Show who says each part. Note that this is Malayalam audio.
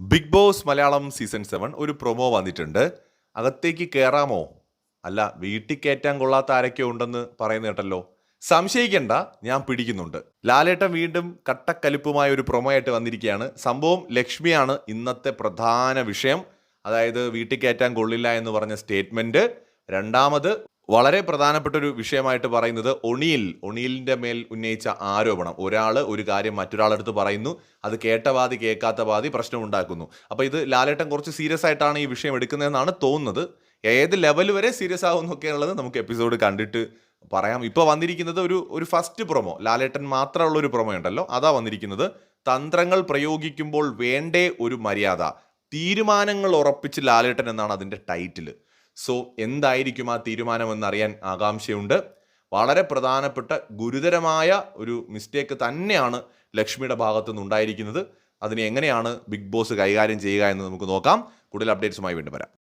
Speaker 1: Big Boss Malayalam season seven ഒരു പ്രൊമോ വന്നിട്ടുണ്ട്. അകത്തേക്ക് കയറാമോ അല്ല വീട്ടിൽ കയറ്റാൻ കൊള്ളാത്ത ആരൊക്കെ ഉണ്ടെന്ന് പറയുന്ന കേട്ടല്ലോ. സംശയിക്കണ്ട ഞാൻ പിടിക്കുന്നുണ്ട്. ലാലേട്ടൻ വീണ്ടും കട്ടക്കലിപ്പുമായ ഒരു പ്രൊമോ ആയിട്ട് വന്നിരിക്കുകയാണ്. സംഭവം ലക്ഷ്മിയാണ് ഇന്നത്തെ പ്രധാന വിഷയം. അതായത് വീട്ടിൽ കയറ്റാൻ കൊള്ളില്ല എന്ന് പറഞ്ഞ സ്റ്റേറ്റ്മെന്റ്. രണ്ടാമത് വളരെ പ്രധാനപ്പെട്ട ഒരു വിഷയമായിട്ട് പറയുന്നത് ഒണിയിൽ ഒണിയിലിന്റെ മേൽ ഉന്നയിച്ച ആരോപണം. ഒരാൾ ഒരു കാര്യം മറ്റൊരാളെടുത്ത് പറയുന്നു അത് കേട്ട വാദി കേൾക്കാത്ത വാദി പ്രശ്നം ഉണ്ടാക്കുന്നു അപ്പോൾ ഇത് ലാലേട്ടൻ കുറച്ച് സീരിയസ് ആയിട്ടാണ് ഈ വിഷയം എടുക്കുന്നതെന്നാണ് തോന്നുന്നത്. ഏത് ലെവൽ വരെ സീരിയസ് ആകുന്നൊക്കെയുള്ളത് നമുക്ക് എപ്പിസോഡ് കണ്ടിട്ട് പറയാം. ഇപ്പോൾ വന്നിരിക്കുന്നത് ഒരു ഒരു ഫസ്റ്റ് പ്രൊമോ. ലാലേട്ടൻ മാത്രമുള്ള ഒരു പ്രൊമോ ഉണ്ടല്ലോ. അതാ വന്നിരിക്കുന്നത്. തന്ത്രങ്ങൾ പ്രയോഗിക്കുമ്പോൾ വേണ്ടേ ഒരു മര്യാദ. തീരുമാനങ്ങൾ ഉറപ്പിച്ച് ലാലേട്ടൻ എന്നാണ് അതിന്റെ ടൈറ്റിൽ സോ എന്തായിരിക്കും ആ തീരുമാനമെന്ന് അറിയാൻ ആകാംക്ഷയുണ്ട്. വളരെ പ്രധാനപ്പെട്ട ഗുരുതരമായ ഒരു മിസ്റ്റേക്ക് തന്നെയാണ് ലക്ഷ്മിയുടെ ഭാഗത്തു നിന്ന് ഉണ്ടായിരിക്കുന്നത്. അതിനെ എങ്ങനെയാണ് ബിഗ് ബോസ് കൈകാര്യം ചെയ്യുക എന്ന് നമുക്ക് നോക്കാം. കൂടുതൽ അപ്ഡേറ്റ്സുമായി വീണ്ടും വരാം.